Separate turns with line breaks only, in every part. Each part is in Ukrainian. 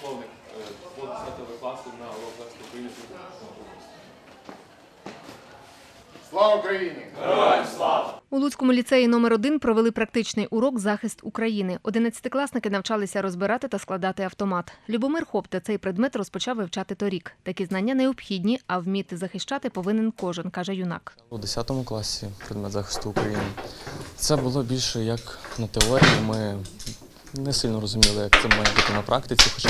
підполковник е, по 10 класу на урок захисту України.
Слава Україні!
У Луцькому ліцеї номер 1 провели практичний урок захист України. Одинадцятикласники навчалися розбирати та складати автомат. Любомир Хопте цей предмет розпочав вивчати торік. Такі знання необхідні, а вміти захищати повинен кожен, каже юнак.
У 10 класі предмет захисту України. Це було більше як на теорії. Ми не сильно розуміли, як це має бути на практиці, хоча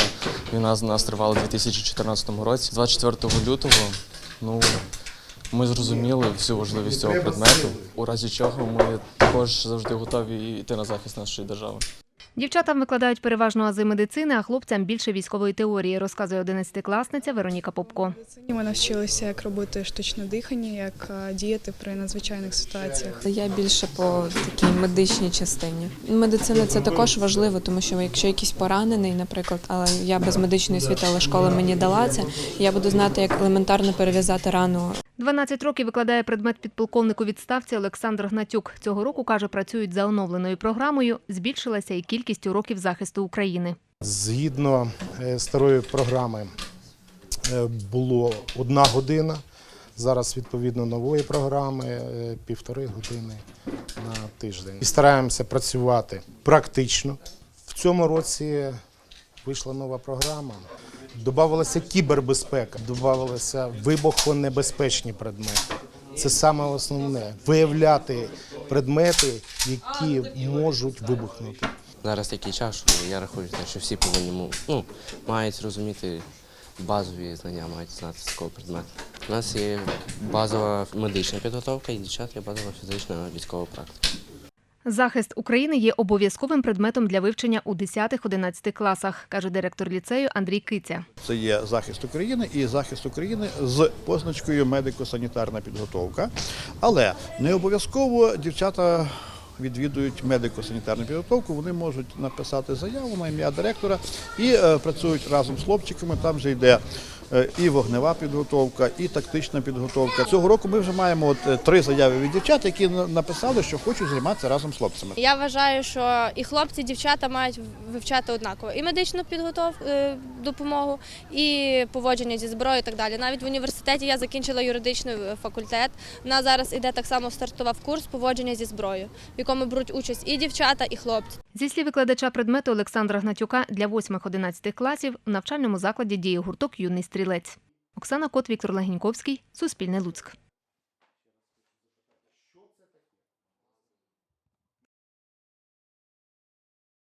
війна з нас тривала у 2014 році. 24 лютого ну, ми зрозуміли всю важливість цього предмету, у разі чого ми також завжди готові йти на захист нашої держави.
Дівчатам викладають переважно ази медицини, а хлопцям більше військової теорії, розказує одинадцятикласниця Вероніка Попко.
Ми навчилися, як робити штучне дихання, як е, діяти при надзвичайних ситуаціях.
Я більше по такій медичній частині. Медицина це також важливо, тому що якщо якийсь поранений, наприклад, але я без медичної освіти, але школа мені дала це, я буду знати, як елементарно перев'язати рану
12 років викладає предмет підполковник у відставці Олександр Гнатюк. Цього року, каже, працюють за оновленою програмою. Збільшилася і кількість уроків захисту України.
Згідно е, старої програми е, було одна година. Зараз відповідно нової програми е, півтори години на тиждень. І стараємося працювати практично. В цьому році вийшла нова програма. Добавилася кібербезпека, додавалися вибухонебезпечні предмети. Це саме основне виявляти предмети, які можуть вибухнути.
Зараз такий час, що я рахую, що всі повинні ну, мають розуміти базові знання, мають знати з такого предмету. У нас є базова медична підготовка і дівчат є базова фізична військова практика.
Захист України є обов'язковим предметом для вивчення у 10-11 класах, каже директор ліцею Андрій Киця.
Це є захист України і захист України з позначкою медико-санітарна підготовка. Але не обов'язково дівчата відвідують медико-санітарну підготовку. Вони можуть написати заяву на ім'я директора і е, працюють разом з хлопчиками. Там вже йде і вогнева підготовка, і тактична підготовка. Цього року ми вже маємо от е, три заяви від дівчат, які на- написали, що хочуть займатися разом з хлопцями.
Я вважаю, що і хлопці, і дівчата мають вивчати однаково і медичну підготовку допомогу і поводження зі зброєю. і Так далі. Навіть в університеті я закінчила юридичний е, факультет. В нас зараз іде так само стартував курс поводження зі зброєю, в якому беруть участь і дівчата, і хлопці.
Зі слів викладача предмету Олександра Гнатюка для 8-11 класів у навчальному закладі діє гурток Юний стрілець. Оксана Кот, Віктор Легіньковський, Суспільне Луцьк.